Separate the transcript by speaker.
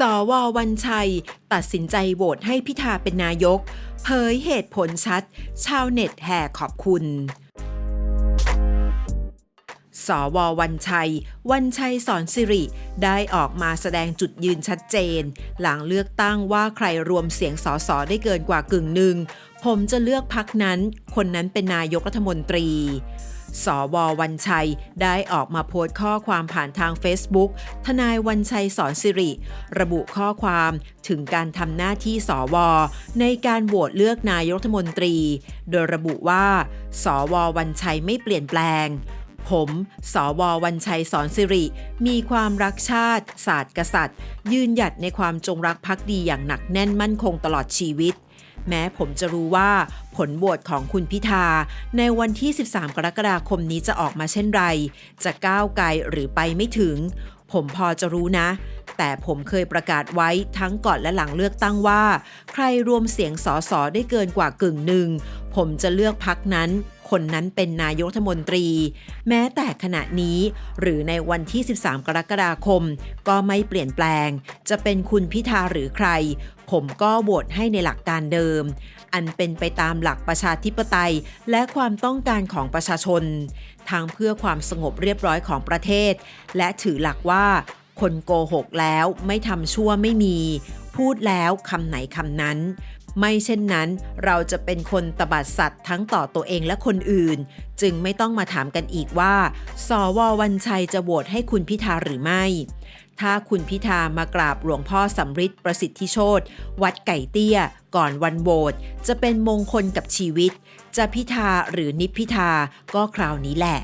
Speaker 1: สววันชัย ตัดสินใจโหวตให้พิธาเป็นนายก เผยเหตุผลชัด ชาวเน็ตแห่ขอบคุณสววันชัย วันชัยสอนสิริ ได้ออกมาแสดงจุดยืนชัดเจน หลังเลือกตั้งว่าใครรวมเสียงสอสอได้เกินกว่ากึ่งหนึ่ง ผมจะเลือกพักนั้น คนนั้นเป็นนายกรัฐมนตรี สววันชัยได้ออกมาโพสต์ข้อความผ่านทาง Facebook ทนายวันชัยสอนสิริ ระบุข้อความถึงการทำหน้าที่สว ในการโหวตเลือกนายกรัฐมนตรี โดยระบุว่า สววันชัยไม่เปลี่ยนแปลง ผม สววันชัยสอนสิริ มีความรักชาติ ศาสตร์กษัตริย์ ยืนหยัดในความจงรักภักดีอย่างหนักแน่นมั่นคงตลอดชีวิต แม้ผมจะรู้ว่าผลโหวตของคุณพิธา ในวันที่ 13 กรกฎาคมนี้จะออกมาเช่นไร จะก้าวไกลหรือไปไม่ถึง ผมพอจะรู้นะ แต่ผมเคยประกาศไว้ทั้งก่อนและหลังเลือกตั้งว่า ใครรวมเสียงสอสอได้เกินกว่ากึ่งหนึ่ง ผมจะเลือกพักนั้น คนนั้นเป็นนายกรัฐมนตรี แม้แต่ขณะนี้ หรือในวันที่ 13 กรกฎาคม ก็ไม่เปลี่ยนแปลง จะเป็นคุณพิธาหรือใคร ผมก็โหวตให้ในหลักการเดิม อันเป็นไปตามหลักประชาธิปไตย และความต้องการของประชาชน ทั้งเพื่อความสงบเรียบร้อยของประเทศ และถือหลักว่า คนโกหกแล้วไม่ทำชั่วไม่มี พูดแล้วคำไหนคำนั้น ไม่เช่นนั้นเราจะเป็นคนตบัดสัตว์ทั้งต่อตัวเองและคนอื่น จึงไม่ต้องมาถามกันอีกว่า สววันชัยจะโหวตให้คุณพิธาหรือไม่ ถ้าคุณพิธามากราบหลวงพ่อสำริดประสิทธิโชตวัดไก่เตี้ย ก่อนวันโหวตจะเป็นมงคลกับชีวิต จะพิธาหรือนิพพิธาก็คราวนี้แหละ